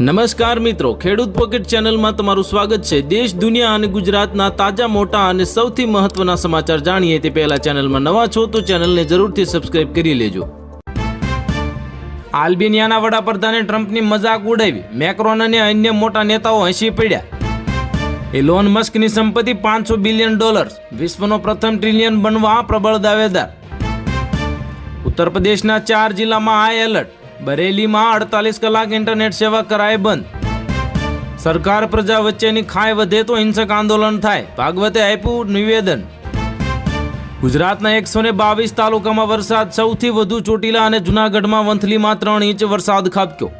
નમસ્કાર મિત્રો, ખેડૂત પોકેટ ચેનલમાં તમારું સ્વાગત છે. દેશ, દુનિયા અને ગુજરાતના તાજા, મોટા અને સૌથી મહત્વના સમાચાર જાણીએ તે પહેલા ચેનલમાં નવા છો તો ચેનલને જરૂરથી સબસ્ક્રાઇબ કરી લેજો. આલ્બેનિયાના વડાપ્રધાને ટ્રમ્પની મજાક ઉડાવી. મેક્રોન અને અન્ય મોટા નેતાઓ હસી પડ્યા. એલોન મસ્કની સંપત્તિ પાંચસો બિલિયન ડોલર્સ. વિશ્વનો પ્રથમ ટ્રિલિયન બનવા પ્રબળ દાવેદાર. ઉત્તર પ્રદેશના ચાર જિલ્લામાં હાઈ એલર્ટ બરેલીમાં અડતાલીસ કલાક ઇન્ટરનેટ સેવા કરાય બંધ. સરકાર પ્રજા વચ્ચેની ખાય વધે તો હિંસક આંદોલન થાય. ભાગવતે આપ્યું નિવેદન. ગુજરાતના એકસો ને બાવીસ તાલુકામાં વરસાદ સૌથી વધુ ચોટીલા અને જુનાગઢમાં વંથલીમાં ત્રણ ઇંચ વરસાદ ખાબક્યો.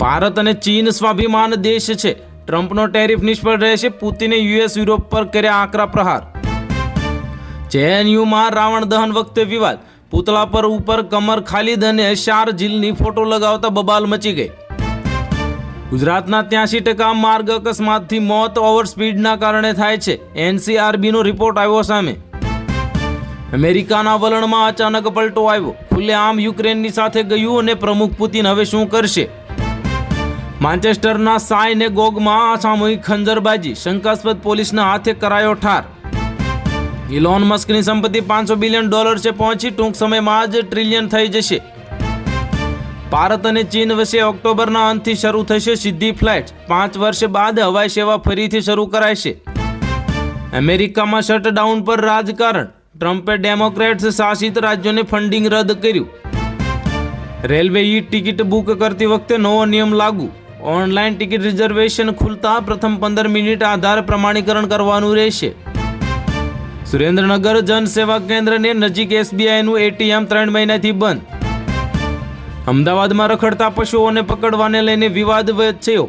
ભારત અને ચીન સ્વાભિમાન દેશ છે. ટ્રમ્પનો ટેરિફ નિષ્ફળ રહેશે. પુતિને યુએસ યુરોપ પર કર્યા આકરા પ્રહાર. જેએનયુમાં રાવણ દહન વખતે વિવાદ. પૂતળા પર ઉપર કમર ખાલિદ અને શાર ઝીલની ફોટો લગાવતા બબાલ મચી ગઈ. ગુજરાતના ત્યાસી ટકા માર્ગ અકસ્માતથી મોત ઓવર સ્પીડના કારણે થાય છે. એનસીઆરબીનો રિપોર્ટ આવ્યો સામે. અમેરિકાના વલણમાં અચાનક પલટો આવ્યો. ખુલ્લેઆમ યુક્રેનની સાથે ગયું અને પ્રમુખ પુતિન હવે શું કરશે? માન્ચેસ્ટરના સાય ને ગોગમાં સામૂહિક ખંજરબાજી. શંકાસ્પદ પોલીસના હાથે કરાયો ઠાર. ઇલોન મસ્કની સંપત્તિ પાંચસો બિલિયન ડોલર છે પહોંચી ટૂંક સમયમાં જ ટ્રિલિયન થઈ જશે. ભારત અને ચીન વચ્ચે ઓક્ટોબરના અંતથી શરૂ થશે સીધી ફ્લાઇટ. પાંચ વર્ષ બાદ હવાઈ સેવા ફરીથી શરૂ કરાશે. અમેરિકામાં શટડાઉન પર રાજકારણ. ટ્રમ્પે ડેમોક્રેટ્સ શાસિત રાજ્યોને ફંડિંગ રદ કર્યું. રેલવે ઈ ટિકિટ બુક કરતી વખતે નવો નિયમ લાગુ. ઓનલાઈન ટિકિટ રિઝર્વેશન ખુલતા પ્રથમ પંદર મિનિટ આધાર પ્રમાણીકરણ કરવાનું રહેશે. સુરેન્દ્રનગર જન સેવા કેન્દ્રને નજીક એસબીઆઈનું એટીએમ ત્રણ મહિનાથી બંધ. અમદાવાદમાં રખડતા પશુઓને પકડવાને લઈને વિવાદ વચ્ચેઓ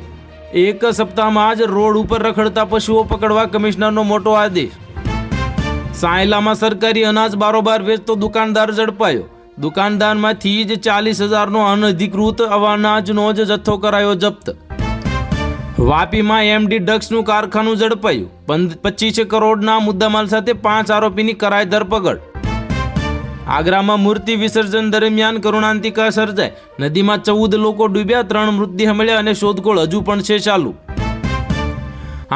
એક સપ્તાહમાં જ રોડ ઉપર રખડતા પશુઓ પકડવા કમિશનરનો મોટો આદેશ. સાયલામાં સરકારી અનાજ બારોબાર વેચતો દુકાનદાર ઝડપાયો. દુકાનદારમાંથી જ ચાલીસ હજારનો અનધિકૃત અનાજનો જ જથ્થો કરાયો જપ્ત. વાપીમાં એમડી ડ્રગ્સનું કારખાનું ઝડપાયું. પચીસ કરોડના મુદ્દામાલ સાથે પાંચ આરોપીની કરાય ધરપકડ. આગ્રામાં મૂર્તિ વિસર્જન દરમિયાન કરુણાંતિકા સર્જાય નદીમાં ચૌદ લોકો ડૂબ્યા, ત્રણ મૃતદેહ મળ્યા અને શોધખોળ હજુ પણ છે ચાલુ.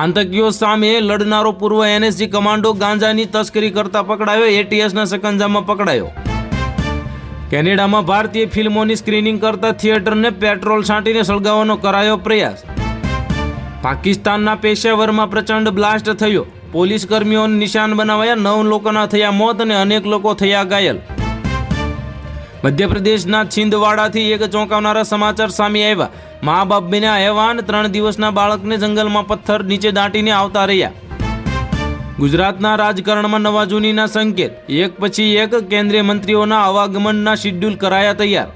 આતંકીઓ સામે લડનારો પૂર્વ એનએસજી કમાન્ડો ગાંજાની તસ્કરી કરતા પકડાયો એટીએસના સકંજામાં પકડાયો. કેનેડામાં ભારતીય ફિલ્મોની સ્ક્રીનિંગ કરતા થિયેટરને પેટ્રોલ છાંટીને સળગાવવાનો કરાયો પ્રયાસ. પાકિસ્તાનના પેશાવરમાં પ્રચંડ બ્લાસ્ટ થયો. પોલીસ કર્મીઓને નિશાન બનાવાયા, નવ લોકોના થયા મોત અને અનેક લોકો થયા ઘાયલ. મધ્યપ્રદેશના છિંદવાડાથી એક ચોંકાવનારા સમાચાર સામે આવ્યા. મા બાપ બન્યા હેવાન, ત્રણ દિવસના બાળકને જંગલમાં પથ્થર નીચે દાંટીને આવતા રહ્યા. ગુજરાતના રાજકારણમાં નવા જૂનીના સંકેત. એક પછી એક કેન્દ્રીય મંત્રીઓના આવાગમનના શિડ્યુલ કરાયા તૈયાર.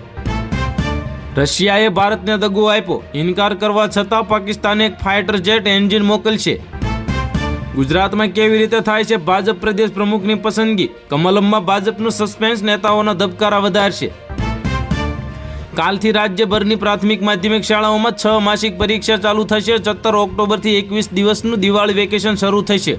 રશિયાએ ભારતને દગો આપ્યો. ઇનકાર કરવા છતાં પાકિસ્તાને એક ફાઇટર જેટ એન્જિન મોકલશે. ગુજરાતમાં કેવી રીતે થાય છે ભાજપ પ્રદેશ પ્રમુખની પસંદગી? કમલમમાં ભાજપનું સસ્પેન્સ નેતાઓના ધબકારા વધારશે. કાલથી રાજ્યભરની પ્રાથમિક માધ્યમિક શાળાઓમાં છ માસિક પરીક્ષા ચાલુ થશે. સત્તર ઓક્ટોબરથી એકવીસ દિવસનું દિવાળી વેકેશન શરૂ થશે.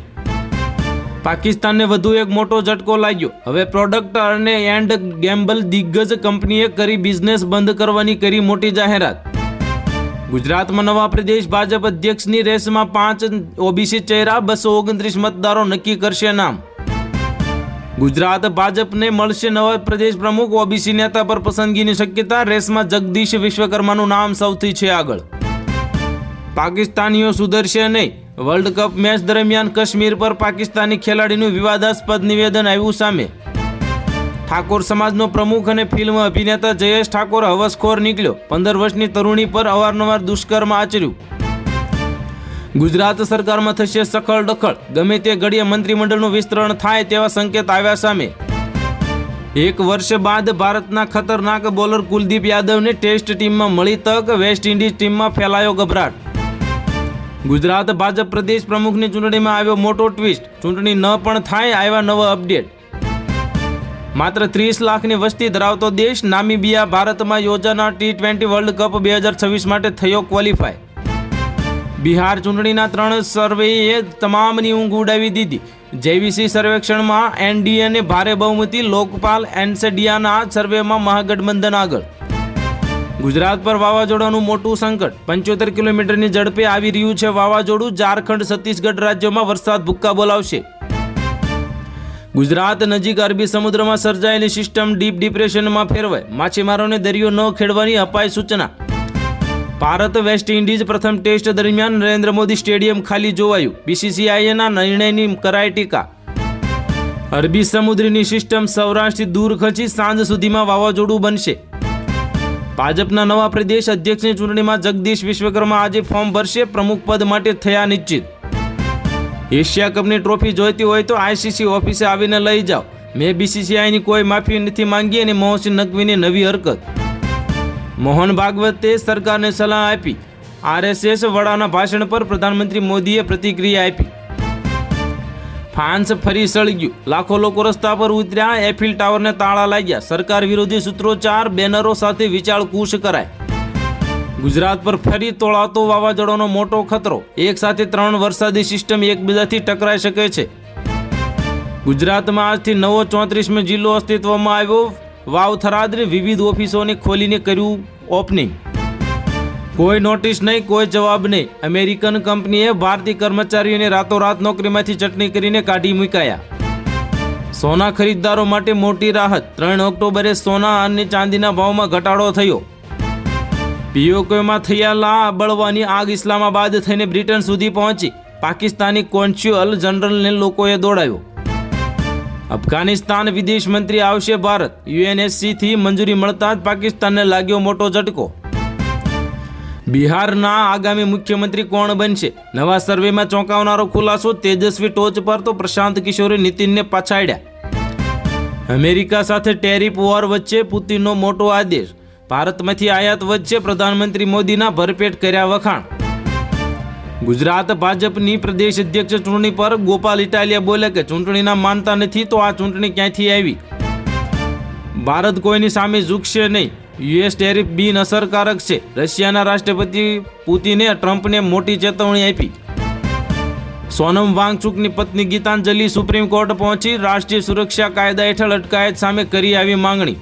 પાકિસ્તાનને વધુ એક મોટો ઝટકો લાગ્યો. હવે પ્રોડક્ટ અને એન્ડ ગેમ્બલ દિગ્ગજ કંપનીએ કરી બિઝનેસ બંધ કરવાની કરી મોટી જાહેરાત. ગુજરાતમાં નવા પ્રદેશ ભાજપ અધ્યક્ષની રેસમાં પાંચ ઓબીસી ચહેરા, બસો ઓગણત્રીસ મતદારો નક્કી કરશે નામ. ગુજરાત ભાજપને મળશે નવા પ્રદેશ પ્રમુખ, ઓબીસી નેતા પર પસંદગીની શક્યતા, રેસમાં જગદીશ વિશ્વકર્માનું નામ સૌથી છે આગળ. પાકિસ્તાનીઓ સુધરશે નહીં. વર્લ્ડ કપ મેચ દરમિયાન કાશ્મીર પર પાકિસ્તાની ખેલાડીનું વિવાદાસ્પદ નિવેદન આવ્યું સામે. ઠાકોર સમાજનો પ્રમુખ અને ફિલ્મ અભિનેતા જયેશ ઠાકોર હવસખોર નીકળ્યો. પંદર વર્ષની તરુણી પર અવારનવાર દુષ્કર્મ આચર્યું. ગુજરાત સરકારમાં થશે સખળ ડખળ ગમે તે ઘડીએ મંત્રીમંડળનું વિસ્તરણ થાય તેવા સંકેત આવ્યા સામે. એક વર્ષ બાદ ભારતના ખતરનાક બોલર કુલદીપ યાદવને ટેસ્ટ ટીમમાં મળી તક, વેસ્ટ ઇન્ડિઝ ટીમમાં ફેલાયો ગભરાટ. ગુજરાત ભાજપ પ્રદેશ પ્રમુખની ચૂંટણીમાં આવ્યો મોટો ટ્વિસ્ટ ચૂંટણી ન પણ થાય આવ્યા નવા અપડેટ માત્ર ત્રીસ લાખની વસ્તી ધરાવતો દેશ નામીબિયા ભારતમાં યોજાનાર ટી ટ્વેન્ટી વર્લ્ડ કપ બે હજાર છવ્વીસ માટે થયો ક્વોલિફાય બિહાર ચૂંટણીના ત્રણ સર્વેએ તમામની ઊંઘ ઉડાવી દીધી. જેવીસી સર્વેક્ષણમાં એનડીએને ભારે બહુમતી, લોકપાલ એનસેડિયાના સર્વેમાં મહાગઠબંધન આગળ. ગુજરાત પર વાવાઝોડાનું મોટું સંકટ. પંચોતેર કિલોમીટરની ઝડપે આવી રહ્યું છે વાવાઝોડું. ઝારખંડ, છત્તીસગઢ રાજ્યોમાં વરસાદ ભૂક્કા બોલાવશે. ગુજરાત નજીક અરબી સમુદ્રમાં સર્જાયેલી સિસ્ટમ ડીપ ડિપ્રેશનમાં ફેરવાય. માછીમારોને દરિયો ન ખેડવાની અપાય સૂચના. ભારત વેસ્ટ ઇન્ડિઝ પ્રથમ ટેસ્ટ દરમિયાન નરેન્દ્ર મોદી સ્ટેડિયમ ખાલી જોવાયું. બીસીસીઆઈના નિર્ણયની કરાય ટીકા. અરબી સમુદ્રની સિસ્ટમ સૌરાષ્ટ્રથી દૂર ખસી સાંજ સુધીમાં વાવાઝોડું બનશે. ભાજપના નવા પ્રદેશ અધ્યક્ષની ચૂંટણીમાં જગદીશ વિશ્વકર્મા આજે ફોર્મ ભરશે, પ્રમુખ પદ માટે થયા નિશ્ચિત. એશિયા કપની ટ્રોફી જોઈતી હોય તો આઈસીસી ઓફિસે આવીને લઈ જાઓ. મેં બીસીસીઆઈની કોઈ માફી નથી માંગી અને મોહસિન નકવીની નવી હરકત. મોહન ભાગવતે સરકારને સલાહ આપી. આરએસએસ વડાના ભાષણ પર પ્રધાનમંત્રી મોદીએ પ્રતિક્રિયા આપી. ફ્રાન્સ ફરી સળગ્યું. લાખો લોકો રસ્તા પર ઉતર્યા, એફિલ ટાવરને તાળા લાગ્યા. સરકાર વિરોધી સૂત્રોચ્ચાર, બેનરો સાથે વિચાર કૂશ કરાય. ગુજરાત પર ફરી તોળાતો વાવાઝોડાનો મોટો ખતરો. એક સાથે ત્રણ વરસાદી સિસ્ટમ એકબીજાથી ટકરાઈ શકે છે. ગુજરાતમાં આજથી નવો ચોત્રીસમે જિલ્લો અસ્તિત્વમાં આવ્યો. વાવ થરાદની વિવિધ ઓફિસોને ખોલીને કર્યું ઓપનિંગ. કોઈ નોટિસ નહીં, કોઈ જવાબ નહીં. અમેરિકન કંપનીએ ભારતીય કર્મચારીઓને રાતોરાત નોકરીમાંથી ચટણી કરીને કાઢી મૂકાયા. સોના ખરીદદારો માટે મોટી રાહત. ત્રણ ઓક્ટોબરે સોના અને ચાંદીના ભાવમાં ઘટાડો થયો. પીઓકેમાં થયેલા બળવાની આગ ઇસ્લામાબાદ થઈને બ્રિટન સુધી પહોંચી. પાકિસ્તાની કોન્સ્યુઅલ જનરલને લોકોએ દોડાવ્યો અફઘાનિસ્તાન વિદેશ મંત્રી આવશે ભારત. યુએનએસસીથી મંજૂરી મળતા જ પાકિસ્તાનને લાગ્યો મોટો ઝટકો. બિહારના આગામી મુખ્યમંત્રી કોણ બનશે? નવા સર્વેમાં ચોંકાવનારો ખુલાસો તેજસ્વી ટોચ પર તો પ્રશાંત કિશોરે નીતિનને પછાડ્યા અમેરિકા સાથે ટેરિફ વોર વચ્ચે પુતિનનો મોટો આદેશ. ભારતમાંથી આયાત વચ્ચે પ્રધાનમંત્રી મોદીના ભરપેટ કર્યા વખાણ. ગુજરાત ભાજપની પ્રદેશ અધ્યક્ષ ચૂંટણી પર ગોપાલ ઇટાલિયા બોલે કે ચૂંટણીના માનતા નથી તો આ ચૂંટણી ક્યાંથી આવી? ભારત કોઈની સામે ઝૂકશે નહીં. યુએસ ટેરિફ બિન અસરકારક છે. રશિયાના રાષ્ટ્રપતિ પુતિને ટ્રમ્પને મોટી ચેતવણી આપી. સોનમ વાંગચુકની પત્ની ગીતાંજલિ સુપ્રીમ કોર્ટ પહોંચી, રાષ્ટ્રીય સુરક્ષા કાયદા હેઠળ અટકાયત સામે કરી આવી માંગણી.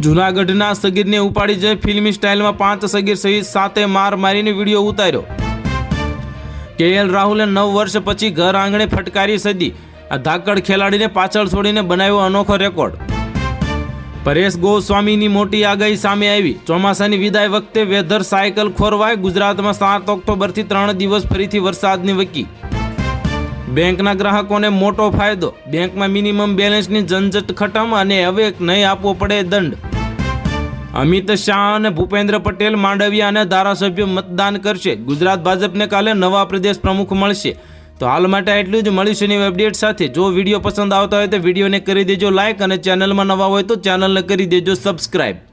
જૂનાગઢના સગીરને ઉપાડી જઈ ફિલ્મી સ્ટાઇલમાં પાંચ સગીર સહિત સાતે માર મારીને વીડિયો ઉતાર્યો. કેએલ રાહુલે નવ વર્ષ પછી ઘર આંગણે ફટકારી સદી. આ ધાકડ ખેલાડીને પાછળ છોડીને બનાવ્યો અનોખો રેકોર્ડ. પરેશ ગોસ્વામીની મોટી આગાહી સામે આવી. ચોમાસાની વિદાય વખતે વેધર સાયકલ ખોરવાય, ગુજરાતમાં સાત ઓક્ટોબરથી ત્રણ દિવસ ફરીથી વરસાદની વકી. બેંકના ગ્રાહકોને મોટો ફાયદો. બેંકમાં મિનિમમ બેલેન્સની ઝંઝટ ખતમ અને હવે નહીં આપવો પડે દંડ. અમિત શાહ અને ભૂપેન્દ્ર પટેલ માંડવિયા અને ધારાસભ્યો મતદાન કરશે. ગુજરાત ભાજપને કાલે નવા પ્રદેશ પ્રમુખ મળશે. તો હાલ માટે એટલું જ. મળીશું નવી અપડેટ સાથે. જો વીડિયો પસંદ આવતા હોય તો વિડીયોને કરી દેજો લાઇક અને ચેનલમાં નવા હોય તો ચેનલને કરી દેજો સબસ્ક્રાઈબ